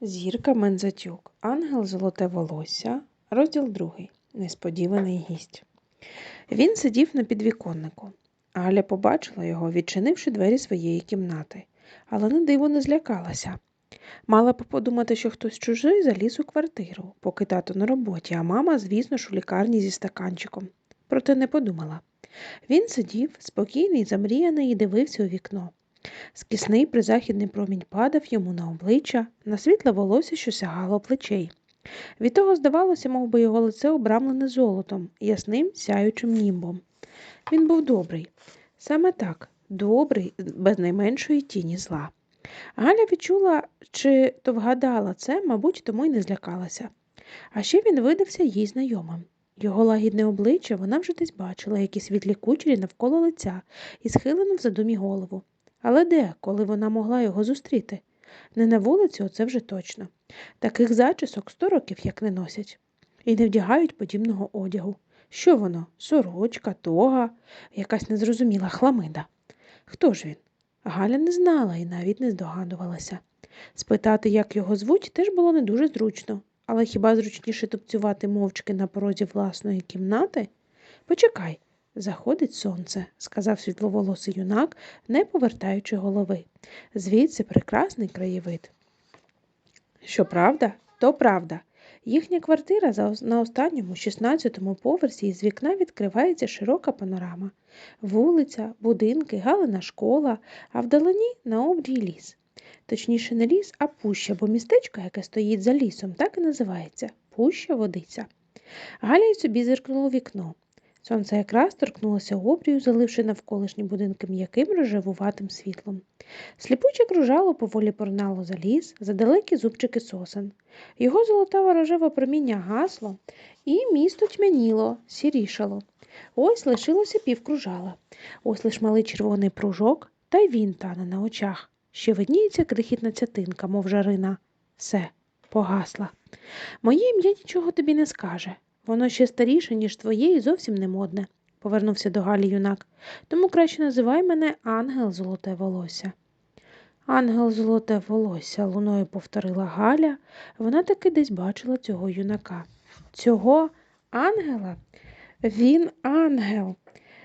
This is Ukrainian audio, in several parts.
Зірка Мензатюк, Ангел Золоте волосся, розділ другий. Несподіваний гість. Він сидів на підвіконнику. Галя побачила його, відчинивши двері своєї кімнати, але на диво не злякалася. Мала б подумати, що хтось чужий заліз у квартиру, поки тато на роботі, а мама, звісно ж, у лікарні зі стаканчиком. Проте не подумала. Він сидів, спокійний, замріяний і дивився у вікно. Скісний призахідний промінь падав йому на обличчя, на світле волосся, що сягало плечей. Від того здавалося, мов би його лице обрамлене золотом, ясним сяючим німбом. Він був добрий. Саме так, добрий, без найменшої тіні зла. Галя відчула, чи то вгадала це, мабуть, тому й не злякалася. А ще він видався їй знайомим. Його лагідне обличчя вона вже десь бачила, які світлі кучері навколо лиця і схилену в задумі голову. Але де, коли вона могла його зустріти? Не на вулиці, оце вже точно. Таких зачісок сто років як не носять. І не вдягають подібного одягу. Що воно? Сорочка, тога, якась незрозуміла хламида. Хто ж він? Галя не знала і навіть не здогадувалася. Спитати, як його звуть, теж було не дуже зручно, але хіба зручніше тупцювати мовчки на порозі власної кімнати? Почекай, заходить сонце, сказав світловолосий юнак, не повертаючи голови. Звідси прекрасний краєвид. Що правда, то правда. Їхня квартира на останньому 16-му поверсі із вікна відкривається широка панорама. Вулиця, будинки, галина школа, а вдалині на обрій ліс. Точніше, не ліс, а пуща, бо містечко, яке стоїть за лісом, так і називається Пуща водиця. Галя й собі зиркнула у вікно. Сонце якраз торкнулося обрію, заливши навколишні будинки м'яким рожевуватим світлом. Сліпуче кружало поволі порнало за ліс, за далекі зубчики сосен. Його золотаве рожеве проміння гасло, і місто тьмяніло, сірішало. Ось лишилося півкружала. Ось лиш малий червоний пружок, та й він тане на очах. Ще видніється крихітна цятинка, мов жарина. Все, погасла. Моє ім'я нічого тобі не скаже. Воно ще старіше, ніж твоє, і зовсім не модне, повернувся до Галі юнак. Тому краще називай мене Ангел Золоте волосся. Ангел Золоте волосся, луною повторила Галя. Вона таки десь бачила цього юнака. Цього ангела? Він ангел.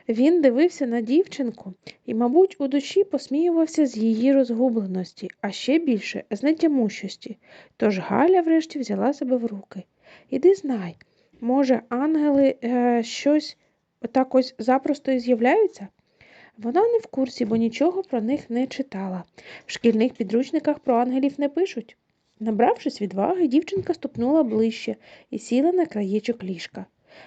Він дивився на дівчинку і, мабуть, у душі посміювався з її розгубленості, а ще більше з нетямущості. Тож Галя врешті взяла себе в руки. Іди знай, може, ангели е, щось так ось запросто і з'являються? Вона не в курсі, бо нічого про них не читала. В шкільних підручниках про ангелів не пишуть. Набравшись відваги, дівчинка ступнула ближче і сіла на краєчок ліжка.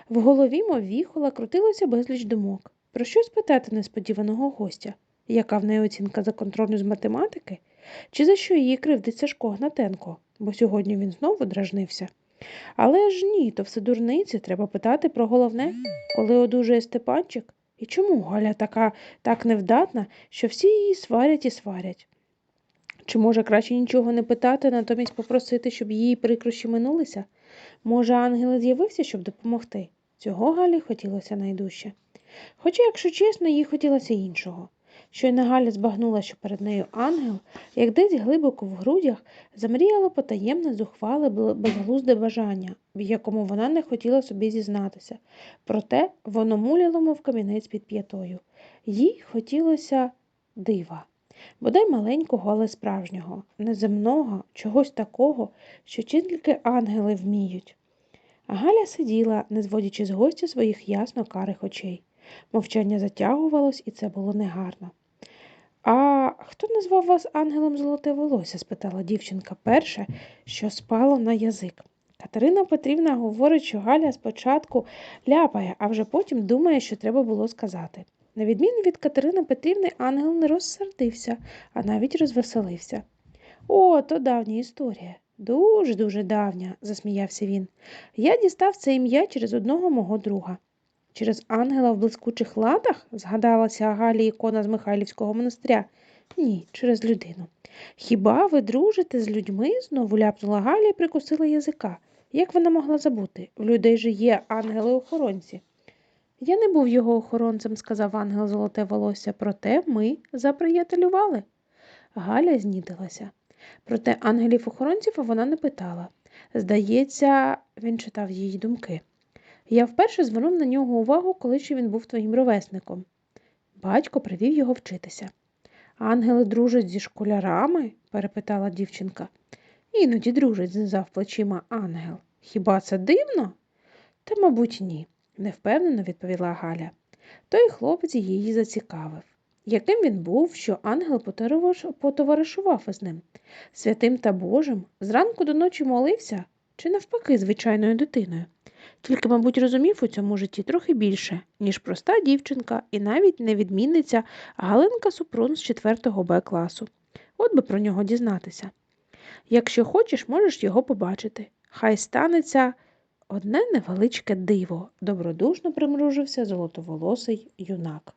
В голові, мов віхола, крутилося безліч думок. Про що спитати несподіваного гостя? Яка в неї оцінка за контрольну з математики? Чи за що її кривдить Сашко Гнатенко? Бо сьогодні він знову дражнився. Але ж ні, то все дурниці, треба питати про головне, коли одужує Степанчик. І чому Галя така так невдатна, що всі її сварять і сварять? Чи може краще нічого не питати, натомість попросити, щоб її прикрощі минулися? Може, ангел з'явився, щоб допомогти? Цього Галі хотілося найдужче. Хоча, якщо чесно, їй хотілося іншого. Щойно Галя збагнула, що перед нею ангел, як десь глибоко в грудях, замріяло потаємне, зухвале, безглузде бажання, в якому вона не хотіла собі зізнатися. Проте воно муляло, мов камінець під п'ятою. Їй хотілося дива. Бодай маленького, але справжнього, неземного, чогось такого, що тільки ангели вміють. Галя сиділа, не зводячи з гостя своїх ясно карих очей. Мовчання затягувалось, і це було негарно. А хто назвав вас ангелом золоте волосся? спитала дівчинка перше, що спало на язик. Катерина Петрівна говорить, що Галя спочатку ляпає, а вже потім думає, що треба було сказати. На відміну від Катерини Петрівни, ангел не розсердився, а навіть розвеселився. О, то давня історія. Дуже дуже давня, засміявся він. Я дістав це ім'я через одного мого друга. Через ангела в блискучих латах, згадалася Галі ікона з Михайлівського монастиря. Ні, через людину. Хіба ви дружите з людьми? знову ляпнула Галя і прикусила язика. Як вона могла забути? В людей же є ангели-охоронці. Я не був його охоронцем, сказав ангел золоте волосся, проте ми заприятелювали. Галя знітилася. Проте ангелів-охоронців вона не питала. Здається, він читав її думки. Я вперше звернув на нього увагу, коли ще він був твоїм ровесником. Батько привів його вчитися. Ангели дружать зі школярами? перепитала дівчинка. Іноді дружить, знизав плечима ангел. Хіба це дивно? Та, мабуть, ні, невпевнено відповіла Галя. Той хлопець її зацікавив. Яким він був, що ангел потоваришував із ним? Святим та Божим, зранку до ночі молився, чи навпаки звичайною дитиною? Тільки, мабуть, розумів у цьому житті трохи більше, ніж проста дівчинка і навіть не відмінниця Галинка Супрун з 4 Б класу. От би про нього дізнатися. Якщо хочеш, можеш його побачити. Хай станеться одне невеличке диво, добродушно примружився золотоволосий юнак.